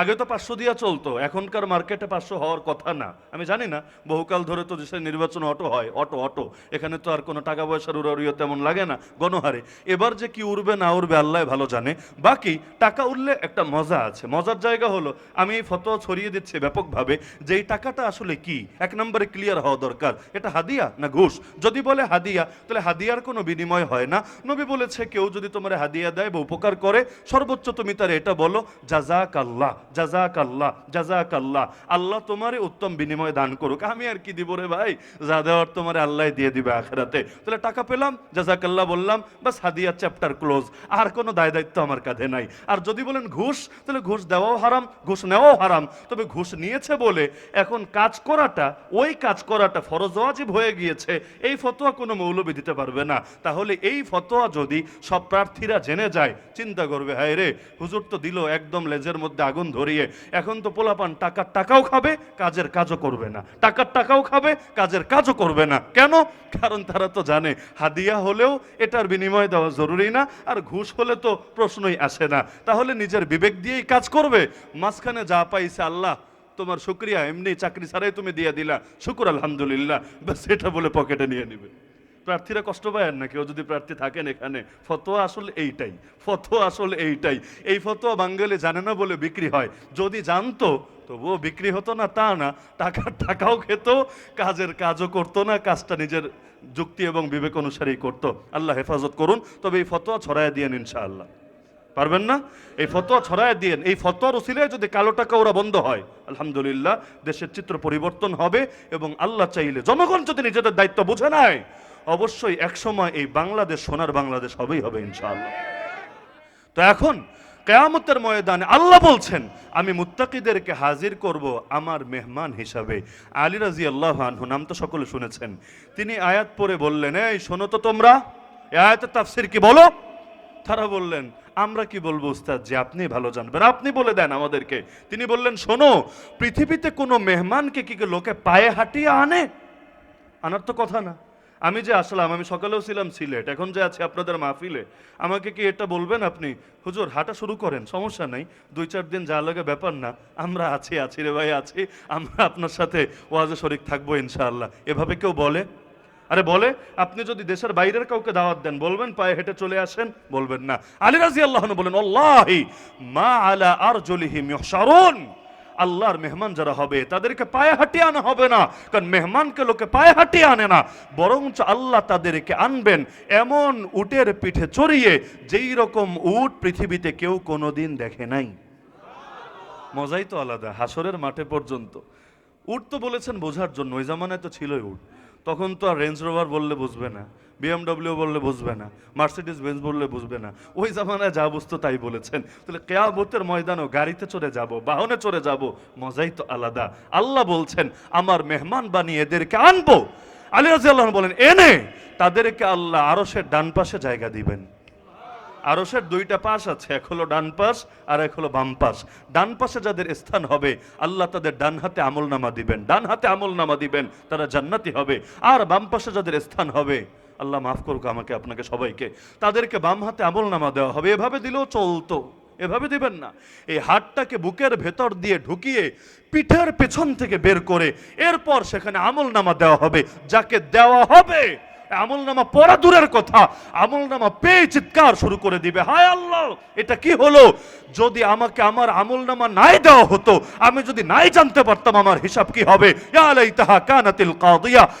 আগে তো পাঁচশো দিয়া চলতো, এখনকার মার্কেটে পাঁচশো হওয়ার কথা না। আমি জানি না, বহুকাল ধরে তো দেশের নির্বাচন অটো হয়, অটো অটো। এখানে তো আর কোনো টাকা পয়সার উড়াউড়িও তেমন লাগে না, গণহারে। এবার যে কি উড়বে না উড়বে, আল্লাহ ভালো জানে। বাকি, টাকা উঠলে একটা মজা আছে। মজার জায়গা হলো, আমি এই ফটো ছড়িয়ে দিচ্ছি ব্যাপকভাবে যে এই টাকাটা আসলে কি? এক নম্বরে ক্লিয়ার হওয়া দরকার। এটা হাদিয়া না ঘুষ? যদি বলে হাদিয়া, তাহলে হাদিয়ার কোনো বিনিময় হয় না। নবী বলেছে, কেউ যদি তোমার হাদিয়া দেয় বা উপকার করে, সর্বোচ্চ তুমি তার এটা বলো জাজাক আল্লাহ জাজাক আল্লাহ জাজাক আল্লাহ আল্লাহ তোমারে উত্তম বিনিময় দান করুক। আমি আর কি দিব রে ভাই? যা দেওয়ার তোমারে আল্লাহ দিয়ে দিবে আখেরাতে। তাহলে টাকা পেলাম জাজাক আল্লাহ বললাম, বাস হাদিয়া চ্যাপ্টার ক্লোজ আর কোনো দায় দায়িত্ব আমার কাঁধে নাই। আর যদি বলেন ঘুষ, তাহলে ঘুষ দেওয়াও হারাম, ঘুষ নেওয়াও হারাম। তবে ঘুষ নিয়েছে বলে এখন কাজ করাটা, ওই কাজ করাটা ফরজ ওয়াজিব হয়ে গিয়েছে। এই ফতোয়া কোনো মৌলবি দিতে পারবে না। তাহলে এই ফতোয়া যদি সব প্রার্থীরা জেনে যায়, চিন্তা করবে, হায় রে, হুজুর তো দিল একদম লেজের মধ্যে আগুন ধরিয়ে এখন তো পোলাপান টাকার টাকাও খাবে, কাজের কাজও করবে না। টাকার টাকাও খাবে, কাজের কাজও করবে না। কেন? কারণ তারা তো জানে, হাদিয়া হলেও এটার বিনিময় দেওয়া জরুরি না, আর ঘুষ হলে তো প্রশ্নই আসে না। তাহলে নিজের বিবেক দিয়েই কাজ করবে? মাঝখানে যা পাইছে আল্লাহ, তোমার শুক্রিয়া, এমনি চাকরি ছাড়াই তুমি দিয়ে দিলা। শুকুর, আলহামদুলিল্লাহ। ব্যাস সেটা বলে পকেটে নিয়ে নিবে। প্রার্থীরা কষ্ট পায় না কেউ যদি প্রার্থী থাকেন এখানে, ফতোয়া আসলে এইটাই, ফতোয়া আসলে এইটাই। এই ফতোয়া বাঙালি জানে না বলে বিক্রি হয়। যদি জানতো, তবুও বিক্রি হতো না, তা না। টাকার টাকাও খেত, কাজের কাজও করতো না, কাজটা নিজের যুক্তি এবং বিবেক অনুসারেই করতো। আল্লাহ হেফাজত করুন, তবে এই ফতোয়া ছড়ায় দিয়েন ইনশাআল্লাহ। পারবেন না? এই ফতোয়া ছড়ায় দিয়েন এই ফতোয়ার উসিলায় যদি কালো টাকা ওরা বন্ধ হয়, আলহামদুলিল্লাহ, দেশের চিত্র পরিবর্তন হবে এবং আল্লাহ চাইলে জনগণ যদি নিজেদের দায়িত্ব বুঝে নেয় অবশ্যই একসময় এই বাংলাদেশ, সোনার বাংলাদেশ হবেই, হবে ইনশাআল্লাহ। তো এখন কেয়ামতের ময়দানে আল্লাহ বলছেন, আমি মুত্তাকিদেরকে হাজির করব আমার মেহমান হিসাবে। আলী রাজি আল্লাহ আনহু নাম তো সকলে শুনেছেন। তিনি আয়াত পরে বললেন, এই শোনো তো তোমরা এ আয়াতের তাফসির কি বলো? তারা বললেন, আমরা কি বলব উস্তাদ যে আপনি ভালো জানবেন। আপনি বলে দেন আমাদেরকে। তিনি বললেন, শোনো, পৃথিবীতে কোনো মেহমানকে কি লোকে পায়ে হাঁটিয়ে আনে? আনার তো কথা না। আমি যে আসলাম, আমি সকালেও ছিলাম সিলেট, এখন যে আছি আপনাদের মাহফিলে, আমাকে কি এটা বলবেন আপনি? হুজুর, হাঁটা শুরু করেন, সমস্যা নাই। দুই চার দিন যা লাগে ব্যাপার না, আমরা আছি আছি রে ভাই, আছি। আমরা আপনার সাথে ওয়াজে শরিক থাকব ইনশাআল্লাহ। এভাবে কেউ বলে? আরে বলে? আপনি যদি দেশের বাইরের কাউকে দাওয়াত দেন, বলবেন, পায়ে হেঁটে চলে আসেন? বলবেন না। আলী রাজি আল্লাহ বলেন, আল্লাহি মা আলা আর জলিহিম ইহশারুন। আল্লাহর মেহমান যারা হবে, তাদেরকে পায়ে হাঁটিয়ে আনা হবে না। কারণ মেহমানকে লোকে পায়ে হাঁটিয়ে আনে না, বরঞ্চ আল্লাহ তাদেরকে আনবেন এমন উটের পিঠে চড়িয়ে, যেই রকম উট পৃথিবীতে কেউ কোনোদিন দেখে নাই। মজাই তো আলাদা, হাসরের মাঠে পর্যন্ত। উট তো বলেছেন বোঝার জন্য, ওই জামানায় তো ছিলই উট। তখন তো আর রেঞ্জ রোভার বললে বুঝবে না বিএমডব্লিউ বললে বুঝবে না মার্সিডিস বেঞ্চ বললে বুঝবে না। ওই জামানায় যা বুঝতো তাই বলেছেন। তাহলে কেয়াবতের ময়দানও গাড়িতে চড়ে যাব, বাহনে চড়ে যাব, মজাই তো আলাদা। আল্লাহ বলছেন, আমার মেহমান বানিয়ে এদেরকে আনব। আলী রাজি আল্লাহ বলেন, এনে তাদেরকে আল্লাহ সে ডান পাশে জায়গা দিবেন। আরশের দুইটা পাশ আছে, এক হলো ডান পাশ আর এক হলো বাম পাশ। ডান পাশে যাদের স্থান হবে, আল্লাহ তাদের ডান হাতে আমল নামা দিবেন। ডান হাতে আমল নামা দিবেন, তারা জান্নাতি হবে। আর বাম পাশে যাদের স্থান হবে, আল্লাহ মাফ করুক আমাকে, আপনাকে সবাইকে, তাদেরকে বাম হাতে আমল নামা দেওয়া হবে। এভাবে দিলেও চলতো, এভাবে দিবেন না। এই হাতটাকে বুকের ভেতর দিয়ে ঢুকিয়ে পিঠের পেছন থেকে বের করে, এরপর সেখানে আমল নামা দেওয়া হবে, যাকে দেওয়া হবে আমল নামা পড়া দূরের কথা। আমল নামা পেয়ে চিৎকার শুরু করে দিবে। হায় আল্লাহ, এটা কি হলো? যদি আমাকে আমার আমল নামা নাই দেওয়া হতো, আমি যদি নাই জানতে পারতাম আমার হিসাব কি হবে?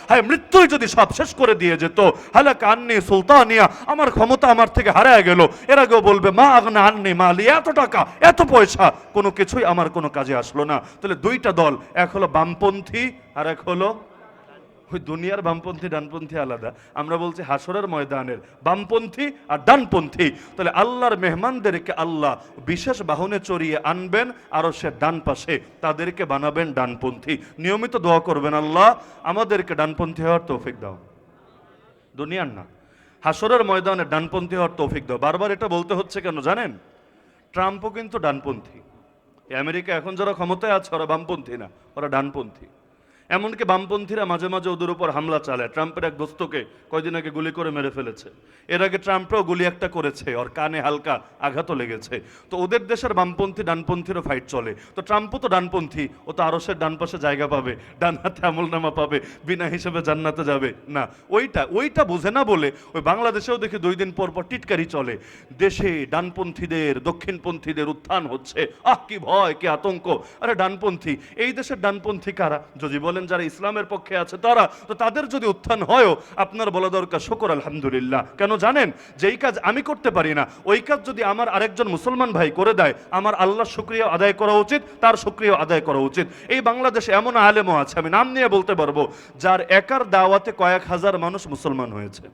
হায়, মৃত্যুই যদি সব শেষ করে দিয়ে যেত, হালাক আন্নি সুলতানিয়া, আমার ক্ষমতা আমার থেকে হারায় গেল। এর আগেও বলবে, মা আগনা আন্নি মালি, এত টাকা, এত পয়সা, কোনো কিছুই আমার কোনো কাজে আসলো না। তাহলে দুইটা দল, এক হলো বামপন্থী আর এক হলো ওই দুনিয়ার বামপন্থী, ডানপন্থী আলাদা। আমরা বলছি হাসরের ময়দানের বামপন্থী আর ডানপন্থী। তাহলে আল্লাহর মেহমানদেরকে আল্লাহ বিশেষ বাহনে চড়িয়ে আনবেন, আরও সে ডান পাশে তাদেরকে বানাবেন ডানপন্থী। নিয়মিত দোয়া করবেন আল্লাহ, আমাদেরকে ডানপন্থী হওয়ার তৌফিক দাও। দুনিয়ার না। হাসরের ময়দানে ডানপন্থী হওয়ার তৌফিক দাও। বারবার এটা বলতে হচ্ছে কেন জানেন? ট্রাম্পও কিন্তু ডানপন্থী। আমেরিকা এখন যারা ক্ষমতায় আছে, ওরা বামপন্থী না, ওরা ডানপন্থী। এমনকি বামপন্থীরা মাঝে মাঝে ওদের উপর হামলা চালায়। ট্রাম্পের এক দোস্তকে কয়দিন আগে গুলি করে মেরে ফেলেছে। এর আগে ট্রাম্পও গুলি একটা করেছে, ওর কানে হালকা আঘাতও লেগেছে। তো ওদের দেশের বামপন্থী, ডানপন্থীরও ফাইট চলে। তো ট্রাম্পও তো ডানপন্থী, ও তো আরসের ডান পাশে জায়গা পাবে, ডান হাতে আমলনামা পাবে, বিনা হিসেবে জান্নাতে যাবে। না, ওইটা ওইটা বোঝে না বলে ওই বাংলাদেশেও দেখি দুই দিন পর পর টিটকারি চলে। দেশে ডানপন্থীদের, দক্ষিণপন্থীদের উত্থান হচ্ছে। আহ, কি ভয়, কি আতঙ্ক। আরে ডানপন্থী, এই দেশের ডানপন্থী কারা? যদি বলেন যারা ইসলামের পক্ষে আছে তারা, তো তাদের যদি উত্থান হয়ও, আপনার বলা দরকার, শকর, আলহামদুলিল্লাহ। কেন জানেন? যেই কাজ আমি করতে পারি না, ওই কাজ যদি আমার আরেকজন মুসলমান ভাই করে দেয়, আমার আল্লাহ শুক্রিয়া আদায় করা উচিত, তার শুক্রিয়া আদায় করা উচিত। এই বাংলাদেশে এমন আলেমও আছে, আমি নাম নিয়ে বলতে পারব, যার একার দাওয়াতে কয়েক হাজার মানুষ মুসলমান হয়েছে।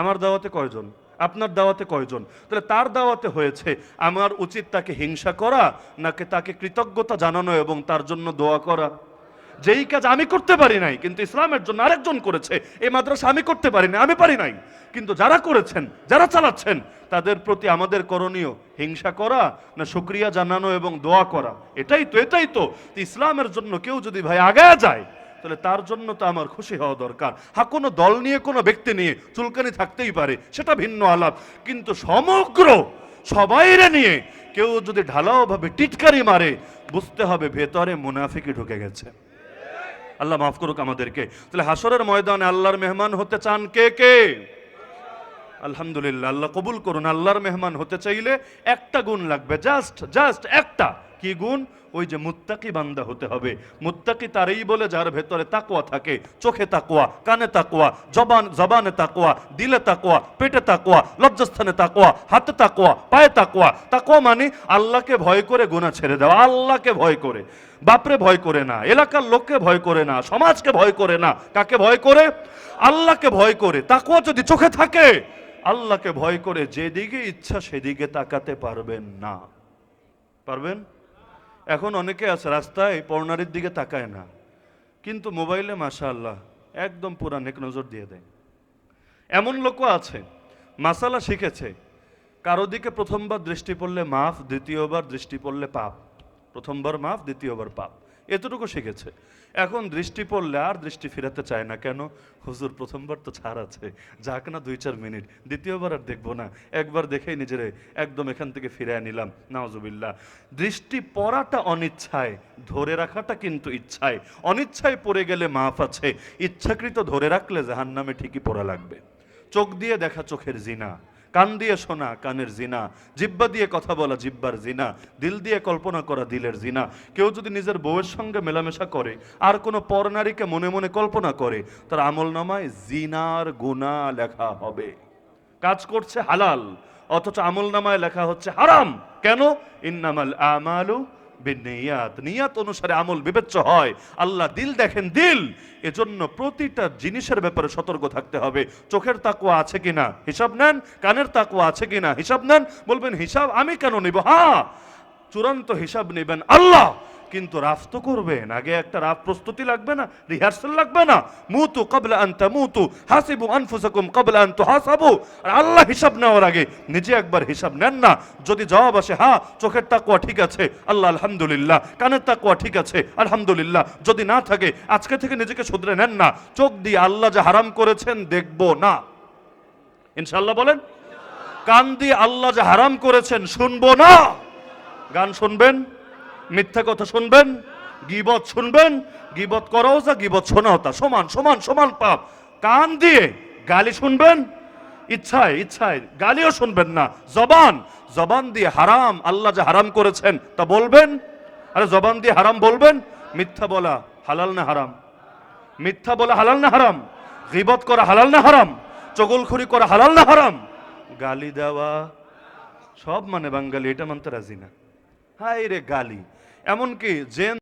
আমার দাওয়াতে কয়জন? আপনার দাওয়াতে কয়জন? তাহলে তার দাওয়াতে হয়েছে, আমার উচিত তাকে হিংসা করা, নাকি তাকে কৃতজ্ঞতা জানানো এবং তার জন্য দোয়া করা? যেই কাজ আমি করতে পারি নাই, কিন্তু ইসলামের জন্য আরেকজন করেছে, এই মাদ্রাসা আমি করতে পারি না আমি পারি নাই। কিন্তু যারা করেছেন, যারা চালাচ্ছেন, তাদের প্রতি আমাদের করণীয় হিংসা করা না শুক্রিয়া জানানো এবং দোয়া করা। এটাই তো এটাই তো। ইসলামের জন্য কেউ যদি ভাই আগায় যায়, তাহলে তার জন্য তো আমার খুশি হওয়া দরকার। হ্যাঁ কোনো দল নিয়ে, কোনো ব্যক্তি নিয়ে চুলকানি থাকতেই পারে, সেটা ভিন্ন আলাপ। কিন্তু সমগ্র সবাইরে নিয়ে কেউ যদি ঢালাওভাবে টিটকারি মারে, বুঝতে হবে ভেতরে মুনাফিকি ঢুকে গেছে। আল্লাহ মাফ করুক আমাদেরকে। তাহলে হাসরের ময়দানে আল্লাহর মেহমান হতে চান কে কে? আলহামদুলিল্লাহ, আল্লাহ কবুল করুন, আল্লাহর মেহমান হতে চাইলে একটা গুণ লাগবে জাস্ট জাস্ট একটা। কি গুণ ওই যে মুত্তাকি বান্দা হতে হবে। মুত্তাকি তারই বলে যার ভেতরে তাকোয়া থাকে। চোখে তাকোয়া কানে তাকোয়া জবান, জবানে তাকোয়া দিলে তাকোয়া পেটে তাকোয়া লজ্জাস্থানে তাকোয়া হাতে তাকোয়া পায়ে তাকোয়া তাকোয়া মানে আল্লাহকে ভয় করে গুণা ছেড়ে দেওয়া। আল্লাহকে ভয় করে। বাপরে ভয় করে না। এলাকার লোককে ভয় করে না। সমাজকে ভয় করে না। কাকে ভয় করে? আল্লাহকে ভয় করে। তাকোয়া যদি চোখে থাকে, আল্লাহকে ভয় করে যেদিকে ইচ্ছা সেদিকে তাকাতে পারবেন না। পারবেন? এখন অনেকে আছে, রাস্তায় পর্নারির দিকে তাকায় না। কিন্তু মোবাইলে মাসা আল্লাহ একদম পুরা নেক নজর দিয়ে দেয়। এমন লোকও আছে, মাসালা শিখেছে, কারও দিকে প্রথমবার দৃষ্টি পড়লে মাফ, দ্বিতীয়বার দৃষ্টি পড়লে পাপ। প্রথমবার মাফ, দ্বিতীয়বার পাপ। এতটুকু শিখেছে। এখন দৃষ্টি পড়লে আর দৃষ্টি ফেরাতে চায় না। কেন? হুজুর, প্রথমবার তো ছাড় আছে। যাক না দুই চার মিনিট। দ্বিতীয়বার আর দেখব না। একবার দেখেই নিজেরে একদম এখান থেকে ফিরে নিলাম। নাওজুবিল্লাহ দৃষ্টি পড়াটা অনিচ্ছায়, ধরে রাখাটা কিন্তু ইচ্ছায়। অনিচ্ছায় পড়ে গেলে মাফ আছে। ইচ্ছাকৃত ধরে রাখলে জাহান্নামে ঠিকই পড়া লাগবে। চোখ দিয়ে দেখা চোখের জিনা। কান দিয়ে শোনা, কানের জিনা। জিব্বা দিয়ে কথা বলা, জিব্বার জিনা। দিল দিয়ে কল্পনা করা, দিলের জিনা। কেউ যদি নিজের বউয়ের সঙ্গে মেলামেশা করে, আর কোনো পরনারীকে মনে মনে কল্পনা করে, তার আমল নামায় জিনার গুণা লেখা হবে। কাজ করছে হালাল, অথচ আমল নামায় লেখা হচ্ছে হারাম। কেন? ইন্নামাল আমালু বিনিয়াত নিয়াত। অনুসারে আমল বিবেচ্য হয়। আল্লাহ দিল দেখেন দিল। এজন্য প্রতিটা জিনিসের ব্যাপারে সতর্ক থাকতে হবে। চোখের তাকুয়া আছে কিনা? হিসাব নেন। কানের তাকুয়া আছে কিনা? হিসাব নেন। বলবেন, হিসাব আমি কেন নিব? হ্যাঁ। চূড়ান্ত হিসাব নেবেন আল্লাহ। কিন্তু রাফ তো করবেন আগে একটা রাফ প্রস্তুতি লাগবে না, রিহার্সাল লাগবে না। মুতু কবলা আনতা মুতু হাসিবু আনফুসাকুম কবলা আনতু হাসাবু আর আল্লাহ হিসাব নেওয়ার আগে নিজে একবার হিসাব নেন না। যদি জবাব আসে হ্যাঁ চোখের তাকুয়া ঠিক আছে, আল্লাহ আলহামদুলিল্লাহ। কানের তাকুয়া ঠিক আছে, আলহামদুলিল্লাহ। যদি না থাকে, আজকে থেকে নিজেকে শুধরে নেন না। চোখ দিয়ে আল্লাহ যে হারাম করেছেন দেখব না। ইনশাল্লাহ বলেন, কান দিয়ে আল্লাহ যে হারাম করেছেন শুনব না। গান শুনবেন, মিথ্যা কথা শুনবেন, গিবত শুনবেন, গিবত করাও যা গিবত শোনাও তা সমান সমান সমান পাপ। কান দিয়ে গালি শুনবেন, ইচ্ছায় ইচ্ছায় গালিও শুনবেন না। জবান জবান দিয়ে হারাম, আল্লাহ যে হারাম করেছেন, তা বলবেন? আরে জবান দিয়ে হারাম বলবেন? মিথ্যা বলা হালাল না হারাম? মিথ্যা বলা হালাল না হারাম? গিবত করা হালাল না হারাম? চগলখড়ি করা হালাল না হারাম? গালি দেওয়া, সব মানে বাঙালি, এটা মানতে রাজি না। হাই রে গালি। এমনকি জেন